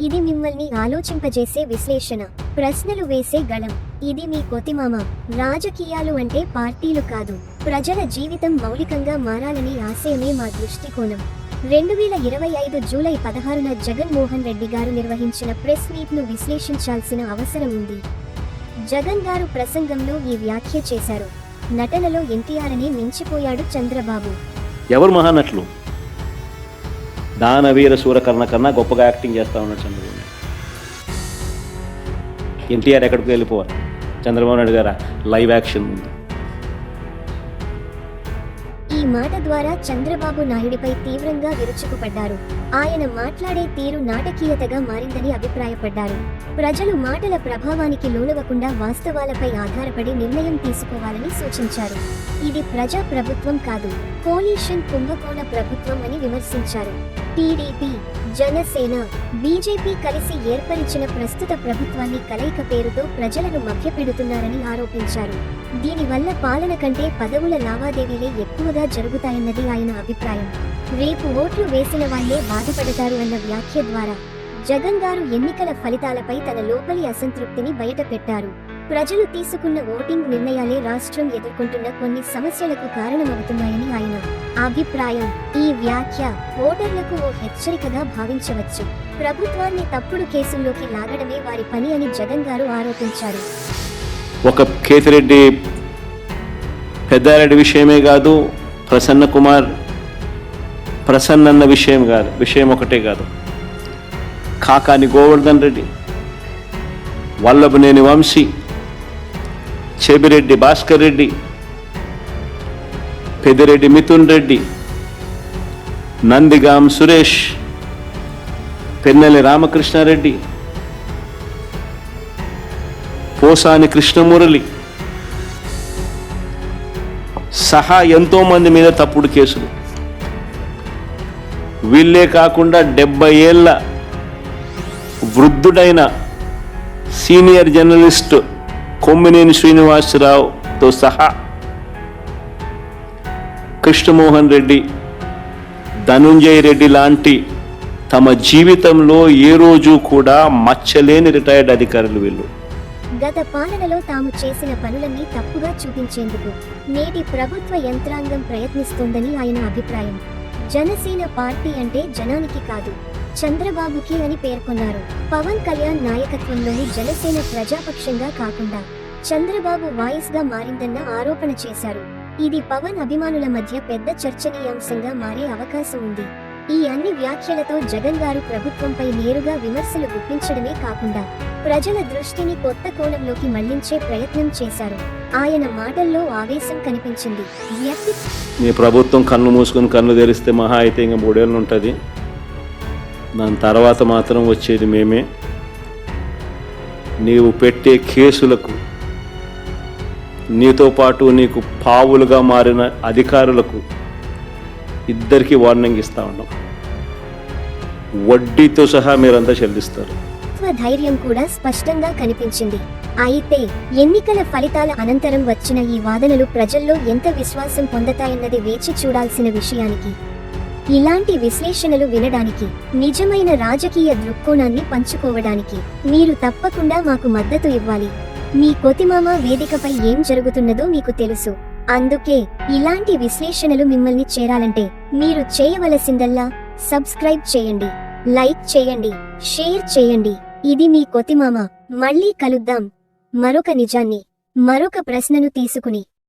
ఇది మిమ్మల్ని ఆలోచింపజేసే విశ్లేషణ. ప్రశ్నలు వేసే గళం. ఇది మీ కొతిమామ. రాజకీయాలు అంటే పార్టీలు కాదు. ప్రజల జీవితం మౌలికంగా మారాలని ఆశయమే మా దృష్టికోణం. రెండు వేల ఇరవై ఐదు జూలై పదహారున జగన్మోహన్ రెడ్డి గారు నిర్వహించిన ప్రెస్ మీట్ను విశ్లేషించాల్సిన అవసరం ఉంది. జగన్ గారు ప్రసంగంలో ఈ వ్యాఖ్య చేశారు. నటనలో ఎన్టీఆర్ అని మించిపోయాడు చంద్రబాబు. ఎవరు మహానటులు? దానవీర సూరకర్ణ కన్నా గొప్పగా యాక్టింగ్ చేస్తూ ఉన్నాడు చంద్రబాబు ఎన్టీఆర్ ఎక్కడికి వెళ్ళిపోవాలి? చంద్రబాబు నాయుడు గారు? లైవ్ యాక్షన్ ఉంది ఈ మాట ద్వారా చంద్రబాబు నాయుడిపై తీవ్రంగా విరుచుకుపడ్డారు. ఆయన మాట్లాడే తీరు నాటకీయతగా మారిందని అభిప్రాయపడ్డారు. ప్రజలు మాటల ప్రభావానికి లోనవకుండా వాస్తవాలపై ఆధారపడి నిర్ణయం తీసుకోవాలని సూచించారు. ఇది ప్రజా ప్రభుత్వం కాదు కోలీషన్ కుంభకోణ ప్రభుత్వం అని విమర్శించారు. టీడీపీ జనసేన బీజేపీ కలిసి ఏర్పరిచిన ప్రస్తుత ప్రభుత్వాన్ని కలయిక పేరుతో ప్రజలను మభ్యపెడుతున్నారని ఆరోపించారు. దీనివల్ల పాలన కంటే పదవుల లావాదేవీలే ఎక్కువగా జరుగుతాయన్నది ఆయన అభిప్రాయం. రేపు ఓట్లు వేసిన వాళ్ళే బాధపడతారు అన్న వ్యాఖ్య ద్వారా జగన్ గారు ఎన్నికల ఫలితాలపై తన లోపలి అసంతృప్తిని బయటపెట్టారు. ప్రజలు తీసుకున్న ఓటింగ్ నిర్ణయాలే రాష్ట్రం ఎదుర్కొంటున్న కొన్ని సమస్యలకు కారణమవుతున్నాయని ఆయన అభిప్రాయం. ఈ వ్యాఖ్య ఓటర్లకు ఓ హెచ్చరికగా భావించవచ్చు. ప్రభుత్వాన్ని తప్పుడు కేసుల్లోకి లాగడమే వారి పని అని జగన్ గారు ఆరోపించారు. ఒక కేతిరెడ్డి పెద్దారెడ్డి విషయమే కాదు ప్రసన్న కుమార్ ప్రసన్న అన్న విషయం కాదు విషయం ఒకటే కాదు. కాకాని గోవర్ధన్ రెడ్డి వల్లభనేని వంశీ చెబిరెడ్డి భాస్కర్ రెడ్డి పెదిరెడ్డి మిథున్ రెడ్డి నందిగాం సురేష్ పెన్నెల్లి రామకృష్ణారెడ్డి పోసాని కృష్ణమురళి. సహా ఎంతో మంది మీద తప్పుడు కేసులు. వీళ్ళే కాకుండా డెబ్బై ఏళ్ళ వృద్ధుడైన సీనియర్ జర్నలిస్ట్ కొమ్మినేని శ్రీనివాసరావుతో సహా కృష్ణమోహన్ రెడ్డి ధనుంజయ రెడ్డి లాంటి తమ జీవితంలో ఏ రోజు కూడా మచ్చలేని రిటైర్డ్ అధికారులు వీళ్ళు. గత పాలనలో తాము చేసిన పనులన్నీ తప్పుగా చూపించేందుకు నేటి ప్రభుత్వ యంత్రాంగం ప్రయత్నిస్తోందని ఆయన అభిప్రాయం. జనసేన పార్టీ అంటే జనానికి కాదు చంద్రబాబుకి అని పేర్కొన్నారు. పవన్ కళ్యాణ్ నాయకత్వంలోని జనసేన ప్రజాపక్షంగా కాకుండా చంద్రబాబు వాయిస్గా మారిందన్న ఆరోపణ చేశారు. ఇది పవన్ అభిమానుల మధ్య పెద్ద చర్చనీయాంశంగా మారే అవకాశం ఉంది. ఈ అన్ని వ్యాఖ్యలతో జగన్ గారు ప్రభుత్వంపై నేరుగా విమర్శలు గుప్పించడమే కాకుండా ప్రజల దృష్టిని కొత్త కోణంలోకి మళ్ళించే ప్రయత్నం చేశారు. ఆయన మాటల్లో ఆవేశం కనిపించింది. మీ ప్రభుత్వం కన్ను మూసుకుని కన్ను తెరిస్తే మహా అయితే ఇంకా మూడేళ్ళు ఉంటుంది. దాని తర్వాత మాత్రం వచ్చేది మేమే. నీవు పెట్టే కేసులకు నీతో పాటు నీకు పావులుగా మారిన అధికారులకు ఇద్దరికి వార్నింగ్ ఇస్తా ఉన్నాం వడ్డీతో సహా మీరంతా చెల్లిస్తారు. ధైర్యం కూడా స్పష్టంగా కనిపించింది. అయితే ఎన్నికల ఫలితాల అనంతరం వచ్చిన ఈ వాదనలు ప్రజల్లో ఎంత విశ్వాసం పొందతాయన్నది వేచి చూడాల్సిన విషయానికి ఇలాంటి విశ్లేషణలు వినడానికి నిజమైన రాజకీయ దృక్కోణాన్ని పంచుకోవడానికి మీరు తప్పకుండా మాకు మద్దతు ఇవ్వాలి. మీ కొతిమామ వేదికపై ఏం జరుగుతున్నదో మీకు తెలుసు. అందుకే ఇలాంటి విశ్లేషణలు మిమ్మల్ని చేరాలంటే మీరు చేయవలసిందల్లా సబ్స్క్రైబ్ చేయండి లైక్ చేయండి షేర్ చేయండి. ఇది మీ కొతిమామ. మళ్ళీ కలుద్దాం. మరొక నిజాన్ని మరొక ప్రశ్నను తీసుకుని.